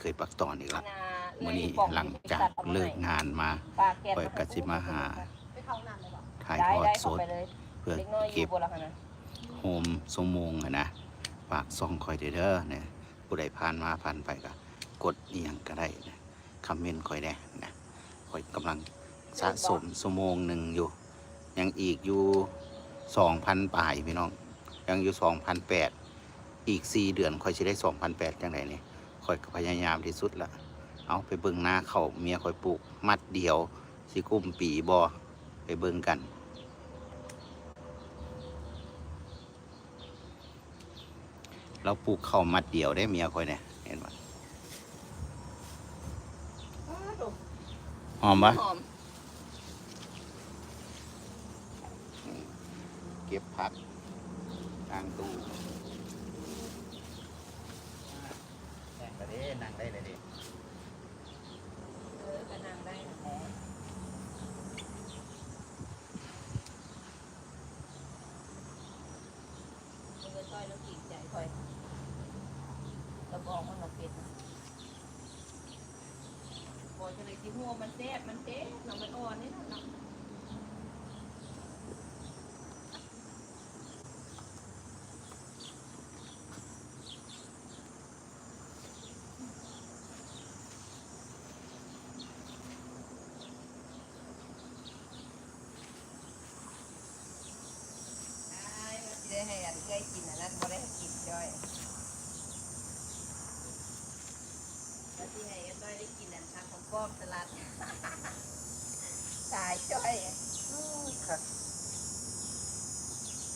เคยปักตอนอีกละนามื้อนี้หลังจากเลิกงานมาปากแก๊สข่อยก็สิมาหาไปเข้าน้ำเลยบอกถ่ายได้ทอดได้สเข้าดไปเลยเพื่อเล็กน้อยอเก็ยู่บบนละค่ะนะโฮมสมงอะนะฝากซ่องคอยเด้อเด้อเนี่ยผู้ใดผ่านมาผ่านไปก็กดเอียงก็ได้นะคอมเมนต์คอยได้นะคอยกำลังสะสมสมงหนึ่งอยู่ ยังอีกอยู่สองพันปลายพี่น้อง ยังอยู่สองพันแปดอีกสี่เดือนคอยจะได้สองพันแปดจังไดเนี่ย คอยก็พยายามที่สุดละเอาไปเบิ่งหน้าเขาเมียคอยปลูก มัดเดียวสิกุ้มปีบอไปเบิ่งกันเราปลูกข้าวมัดเดียวได้เมียคอยเนี่ยเห็นปะหอมปะหอมเก็บผักกลางตู้แต่งไปเด้นั่งได้เลยดิ เออก็นั่งได้นะแหละ มันก็ต้อยแล้วกีดใจคอยแล้วบอกมันมาเป็ดพอจะเลยที่หัวมันแซ่บมันเต๊ะหนังมันอ่อนนี่นะเนาะใช่มันสิได้ให้อันใกล้กินอันนั้นบ่ได้ให้กินจ้อยแล้วที่ให้อันด้อยได้กิน อันทางของป้อมตลาดสายจ้อยครับ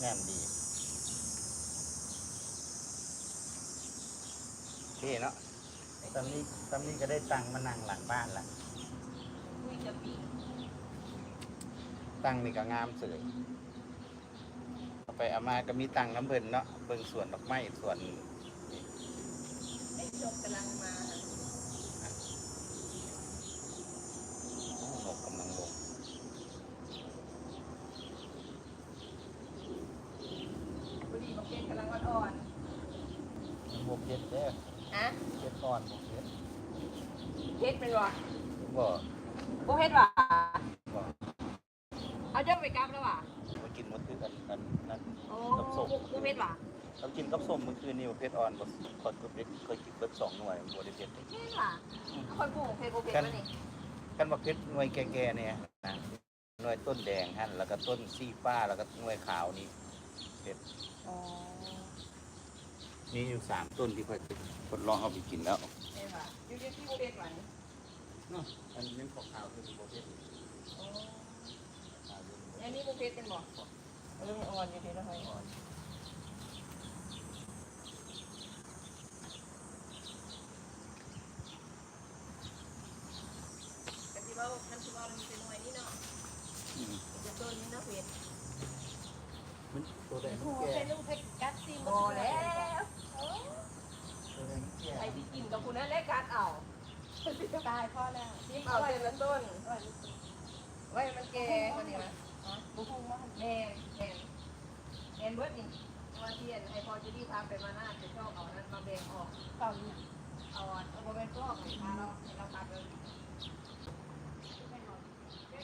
งามดีโอเคเนาะตอนนี้ตอนนี้ก็ได้ตังค์มานั่งหลังบ้านละคุยกับปีตังค์นี่ก็งามเสยเอาไปเอามาก็มีตังค์น้ำเบิ่นเนาะเบิ่งสวนดอกไม้สวนไอ้จบกำลังมา นกกำลังลง พอดีบอกเกณฑ์กำลังอ่อน บวกเจ็ดเด้อ ๆฮะ เจ็ดก่อนบวกเจ็ด เพชรเป็นวะ บ่ บ่เพชรวะ บ่ เอาเจ้าไปกลับ แล้ววะมากินหมดคือกันกันนั่นโอ้กับส้มบ่เพชรวะเรากินกับส้มเมื่อคืนนี่ว่าเพชรอ่อนบ่คอยก็เพชรเคยกินเบิดสองหน่วยบ่ได้เพชรเพชรวะเอาคอยปลูกเพชรบ่เพชรมานี่กันว่าเพชรหน่วยแก่ๆเนี่ยนะหน่วยต้นแดงหั่นแล้วก็ต้นสีฟ้าแล้วก็หน่วยขาวนี่เพชรอ๋อมีอยู่สามต้นที่ค่อยทดลองเอาไปกินแล้วเพชรวะอยู่ที่ที่บ่เพชรวะนี่เนาะอันนี้ยังขาวๆคือบ่เพชรอ๋อข อันนี้บ่เพชรเป็นบ่เออมันอ่อนอยู่เพชรแล้วเฮ้ยอ่อนก็สิว่าคันสิว่ามันเป็นหน่วยนี่เนาะอืมเป็นต้นนี่เนาะเพชรมันตัวแดงมันโอ้แก่เป็นลูกเพชรกัดซีบ่แล้วตัวแดงมันแก่ใครที่กินกับคุณนั่นแหละกัดเอาตายพ่อแล้วซิมเอาเส้นละต้นไว้มันแก่กว่านี้นะ บุ้งมาแม่แม่แม่เบิร์ดนี่ว่าเทียนให้พอจะดีพาไปมาหน้าจะชอบเอานั้นมาแบ่งออกต่อนนี้เอาอันเอาไปเป็นฟอกให้พาเราให้เราพาไปแบ่ง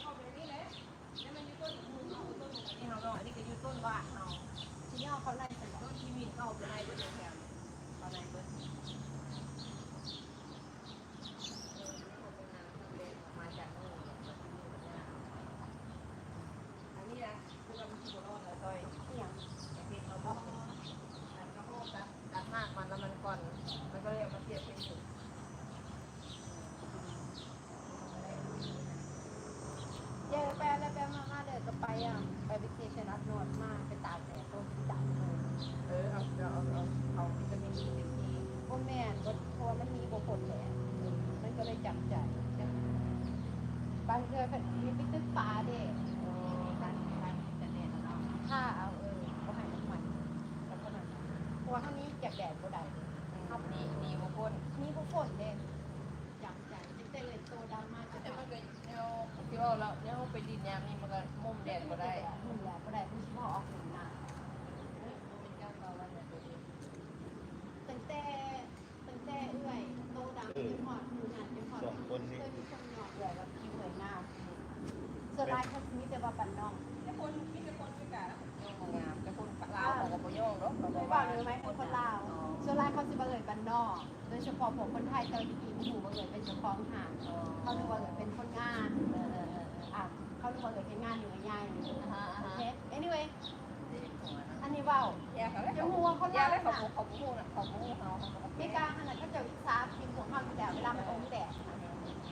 ออกไปนี่แหละแล้วมันอยู่ต้นมือเขาต้นนี้เขาเนาะอันนี้ก็อยู่ต้นบ้านเขาที่ย่อเขาไล่ใส่ต้นที่มีเข้าไปในเบิดแถวเอาในเบิร์ดมาจากนู่นอันนี้นะคือเราไม่รอดแล้วต้อย อย่าง เพชรเราบอกตัดกระโปงตัดตัดมากมันแล้วมันก่อน มันก็เลยเอามาเทียบเป็นสุด เย้แปลแล้วแปลมามาเดินก็ไปอะไปไปเทชนัดนวดมาไปตากแดดต้นจับเลย เออเอาเอาเอาเอาวิตามินซีเต็มที่ พวกแม่ก็เพราะมันมีบกดแดดมันก็เลยจับใจ บางเทือมีไปตึกปลาเด็ก เออการการจะเรียนแล้วเนาะ ถ้าเอาเออเขาให้น้ำมันแล้วก็นั่นเพราะว่าเท่านี้จากแดดก็ได้ ทำนี่นี่บางคน มีพวกฝนเด่นจับใจตั้งแต่เลยโตดำมากจะ แต่ ได้ มันก็แนวที่ว่าเราเนี่ยไปดินยามนี่มันก็มุมแดดก็ได้ หุ่นแหลก็ได้คุณพ่อออกหนึ่งหน้า เป็นเจ้าเราวันเนี่ยตัวเอง ตั้งแต่ตั้งแต่เอื้อยโตดำ โดยเฉพาะผมคนไทยเจ้าอยู่ที่หมู่ว่าเอ่ยเป็นเจ้าของหาดเขาเรียกว่าเอ่ยเป็นคนงานเอออะเขาเรียกว่าเอ่ยเป็นงานอยู่ง่ายๆอ่าฮะอ่โอเค anyway อันนี้เว้าอยากเขาได้จะมัวเขาเล่ากได้เขาน่ะเขาพูดเขาพูเขามีกาขนาดเขาจะวิสาพิมพ์ของเขาอยู่แล้วเวลามันอมแดด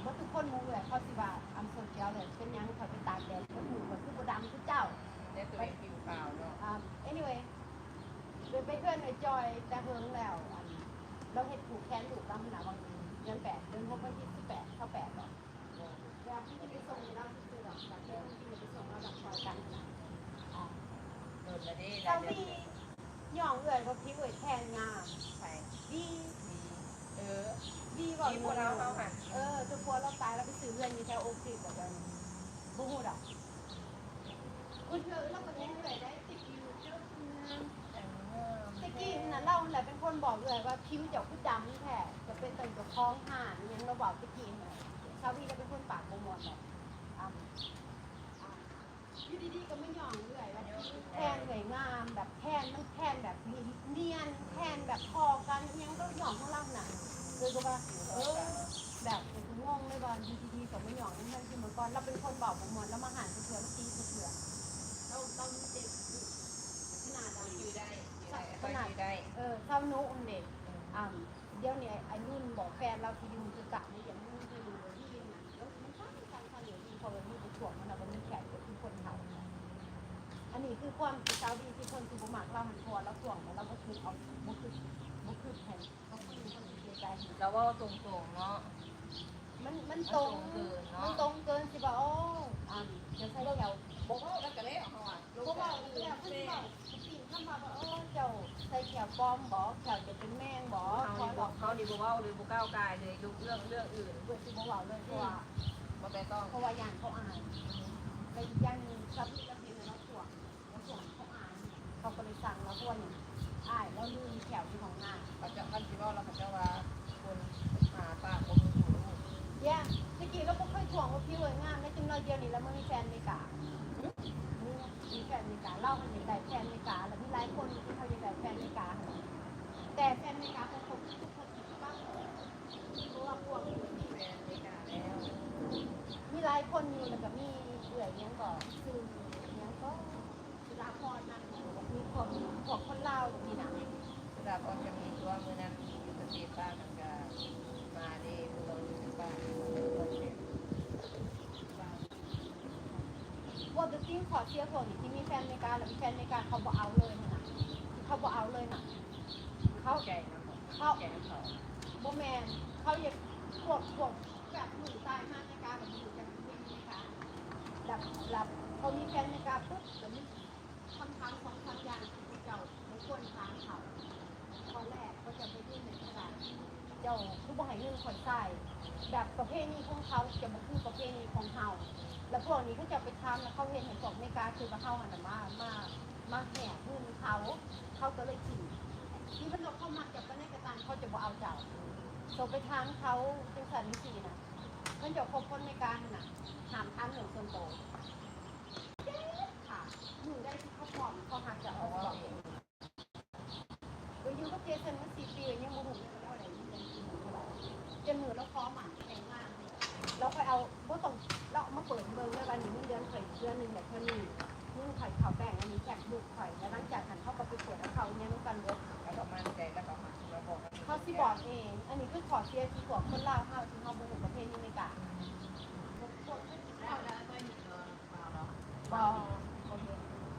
ว่าทุกคนมูเลยเขาสิว่าอัมโซเชียลเลยเป็นยังเขาไปตากแดดเขาหมูมันคือบูดำคือเจ้าเด็กตัวเองผิวขาวเนาะ anyway เดินไปเพื่อนไอ้จอยแต่เฮิงแล้วอัน เราเห็ดผูกแขนลูกตามขนาดบางเดือนแปดเดือนหกวันที่สิบแปดเข้าแปดหรอกอยากที่จะไปส่งเราซื้อหรอกอยากที่จะไปส่งเราดักคอยกันนะอ่าโดนมาดิเจ้าพี่ย่องเอื่อยว่าพี่เอื่อยแทนงาใช่ดีเออดีกว่าที่พวกเราเขาหันเออจะกลัวเราตายแล้วไปซื้อเรือนอยู่แถวโอซิแบบนั้นบูฮูดอกคุณเธอเราก็เล่นเลยได้ติดอยู่เจ้าเมืองตะ กี้น่ะเล่าแหละเป็นคนบอกเลยว่าผิวเจ้าคือดำแท้จะเป็นตัวกับคล้องห่านยังเราบอกตะกี้นะชาววีจะเป็นคนปากโปรโมทแบบอะอะอยู่ดีๆก็ไม่ยอมเลยว่าแทนสวยงามแบบแทนมันแทนแบบเนียนแทนแบบพอกันยังก็หยองข้างล่างน่ะเลยก็ว่าเออแบบงงเลยว่ายู่ดีๆก็ไม่ยอมนั่นคือเมื่อก่อนเราเป็นคนบอกโปรโมทแล้วมาหานเถื่อนตีเถื่อนๆเราเราเจ็บขนาดนั้นอยู่ได้ อยู่ได้เออเท่านุอันเด็กอ่าเดี๋ยวนี้ไอ้นุ่นบอกแฟนเราที่อยู่คือกะไม่อย่างนุ่นที่ดูที่ยินน่ะแล้วมันตั้งตั้งตั้งอยู่ที่พอเรามีไปถ่วงมันเรามันแข็งกับที่คนเขาอันนี้คือความที่เจ้าดีที่คนคือบุหมากเราหันคอแล้วถ่วงแล้วเราก็คือเอาบุคือบุคือแผ่นเขาคือคนเสียใจเราว่าตรงๆเนาะมันมันตรงมันตรงเกินเนอะมันตรงเกินสิบ่าโอ้อ่าเดี๋ยวใส่แถวบอกว่าแล้วก็เลยเขาอะพวกเราเนี่ยเพิ่นบอกสิ่งเข้ามาว่าเออเจ้า ใส่แขวปลอมบ่แขวจะเป็นแมงบ่ขอเขาหลบอกกเขาดีบอกว่าหรือบุก้าวกายเลยยุเรื่องเรื่องอื่นเปิดสิบ่เว้าเลยเพราะว่ามาไปต้องเพราะว่าอย่างเขาอ่ายไปย่างซับแล้วเป็นแล้วถ่วงแล้วถ่วงเขาอ่ายเขาก็เลยสั่งแล้วเพราะว่าอย่างอายแล้วลืมแขวที่ของงานเขาจะคันที่ว่าเราเขาจะว่าคนหาปากคนหูแย่เมื่อกี้เราก็เคยถ่วงว่าพี่เวยงานได้จังเลยเดียวนี้แล้วมันมีแฟนมริกามีแฟนมริกาเล่ามันอยากได้ แต่แฟนอเมริกาเขาคบทุกคนบ้างเพราะว่าพวกแฟนไม่กล้าแล้ว มีหลายคนอยู่แล้วก็มีเอื่อยเนี้ยก็คือเนี้ยก็สุราพรนะมีคนพวกคนเล่าวมีหนังเวลาพอจะมีตัวมือนั้นอยู่สติป้ามันก็มาดีมือเราอยู่ที่บ้านคนเด็กว่าจะติ้งขอเชียร์พวกนี้ที่มีแฟนอเมริกาแล้วมีแฟนอเมริกาเขาบอกเอาเลยนะเขาบอกเอาเลยนะ เขาแก เขาแก่เขาโบแมนเขาอยากพวกพวกแบบหนุ่มตายห้าอเมริกาแบบอยู่จากที่อเมริกาหลับหลับเขามีแฟนอเมริกาปุ๊บเดี๋ยวมีคำถามสองคำยางที่พวกเจ้าไม่ควรถามเขาข้อแรกเขาจะไปยื่นในศาลเจ้าผู้บริหารเงินคนใส่แบบประเพณีของเขาจะมาคือประเพณีของเขาแล้วพวกนี้เขาจะไปทำแล้วเขาเห็นเห็นพวกอเมริกาคือมาเข้าหันมามามาแห่เงินเขาเขาก็เลยถิ่ ที่มันเราเข้ามาจากประเทศกระตันเขาจะบ่เอาเจ้าส่งไปทางเขาเป็นสันนิสีนะพนจะคบคนในการน่ะถามทางหนึ่งส่วนโตค่ะหนูได้ที่เขาพร้อมเขาหักจะออกบอกเองโดยยูก็เจสันมาสี่ปียังโมโหเลยว่าอะไรยังกินหมูเท่าไหร่จนหนูแล้วคอหมันแข็งมากเราไปเอาบ่ต้องเรามาเปิดเบิ่งเลยวันนี้มึงเดือนไข่อยเดือนหนึ่งแบบเท่านี้มึงข่เขาแบ่งอันนี้แจกลูกไข่แล้วหลังจากหันเข้าไปเปิดแล้วเขาเนี่ยน้ำกันเบิด มั่นใจแล้วก็มาเราบอกเขาสิบอกเอง อันนี้คือขอเชียที่บอกคนลาวเฮาที่เฮาบ่ฮู้ประเภทนี้ในกะแล้วแล้วไม่มีเงินมาเนาะบ่โอเค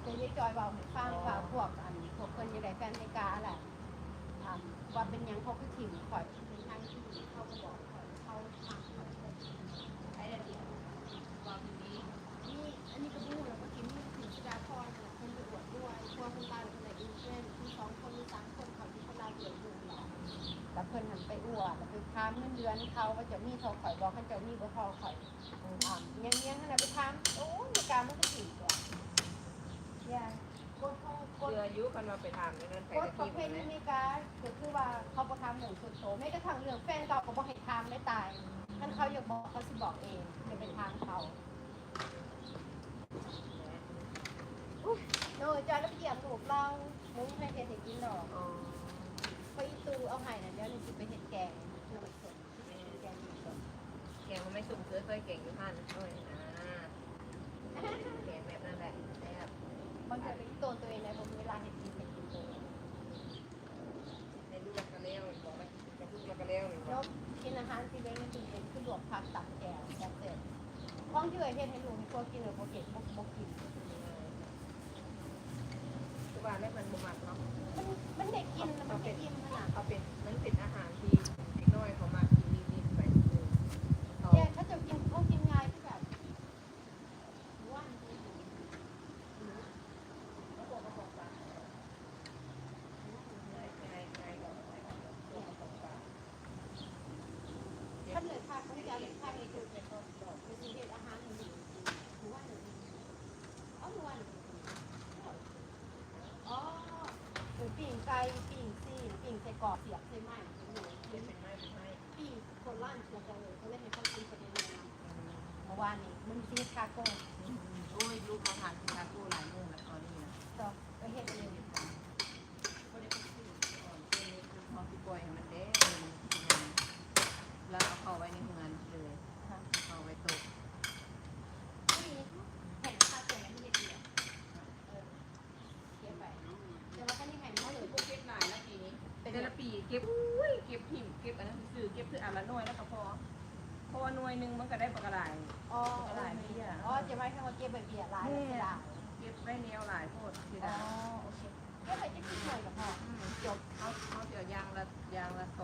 จะยายจอยบอกให้ฟังว่าพวกอันพวกคนอยู่ในแฟนในกาแหละอ่าว่าเป็นหยังเขาคือถิ่มขอยเป็นทางที่ดีเขาก็บอกขอยเขาทางข่อยใช้ได้ดีความดีนี่อันนี้ก็บ่ฮู้แล้วก็กินนี่ถิ่มสุดาพรน่ะเพิ่นไปอวดด้วยพวกคนลาวคนไหนอิ แล้วเพิ่นหันไปอวดแล้วไปค้ามเงินเดือนเขาว่าจะมีเขาข่อยบอกเขาจะมีบ่พอข่อยอ่าเงี้ยเงี้ยขนาดไปทำโอ้ยมีการมันก็ถึงตัวเนี่ยกดของกด เรืออายุกันมาไปทำนั่นไปกดตะประกี้เภเลทนี้ยมีการก็คือว่าเขาประทำหนึ่งสุดโตไม่กระทั่งเรื่องแฟนเก่าก็บอกให้ทำไม่ตายท่านเขาอยากบอกเขาสิบอกเองจะเป็นทางเขาโน้ยจอยแล้วเกียบถูกเรามุ้งให้เห็นกินหรอก อ๋อ ไปตูเอาให้นะเดี๋ยวหนูสิไปเห็ดแกงหน่อสดแกงหน่อสดแกงมันไม่สุ่มเสือเคยเก่งอยู่พันด้วยนะแกงแบบนั้นแหละแซ่บบางทีเป็นตัวตัวเองเลยผมเวลาเห็ดกินเห็ดกินตัวในลูกกระเลี้ยวบอกว่าในลูกกระเลี้ยวนี่แล้วกินอาหารที่เว้นในตู้เย็นคือหลวกผักตับแกงแซ่บเสร็จของที่เอ๋ยเฮ็ดให้ลูกให้พวกกินเลยพวกเก็บพวกกิน ว่าแม่มันบุมักเนาะมันมันเด็กกินแล้วมันไม่อิ่มขนาดเขาเป็นมันเป็นอาหารที่เด็กน้อยเขามากินนิดๆไปเลยเขา แกเขาจะกินเขากินง่ายที่แบบว่าน เขาบอกเขาบอกว่าง่ายง่ายง่ายบอกง่ายบอกบอกบอกว่า ถ้าเหลือผักเขาจะเอาผักในตู้เย็นก็บอกไปซื้อเห็ดอาหารหนึ่งหรือว่าหนึ่งเอาหนึ่งวันอ๋อหรือ ปิ่งไก่ปิ่งซีนปิ่งใส่กรอบเสียบใส่ไหมเป็นไหมเป็นไหม้ปีคนล่านเสียบเลยเขาเล่นในข้าวตีประเด็นเลยนะเมื่อวานนี้มันซีคาโก้โอ้ยลูกเขาทานคาโก้หลายมื้อแล้วตอนนี้นะต่อไปเห็ดเอง ก็ได้ไปซื้อก่อนเป็นนี่คือพอที่ปล่อยให้มันเด้แล้วเอาเข้าไว้ในเฮือนเลยเอาไว้โต๊ะ มีแผ่นคาโก้ที่เห็ดเดียวเออเก็บไปแต่ว่าก็นี่ไงมันเลย พวกเก็บหลายแล้วปีนี้แต่ละปีเก็บอุ้ยเก็บหิมเก็บอันนั้นซื้อเก็บคืออันละหน่วยแล้วก็พอเพราะว่าหน่วยหนึงมันก็ได้ปากกระไรอ๋ออ๋อจะไม่ใช่ว่าเก็บแบบเบียร์ลายแล้วลายเก็บไว้แนวหลายโพดที่อ๋อได้โอเคเก็บไปจะกินหน่อยกับพ่อจบเขาเขาเดี๋ยวยางละยางละส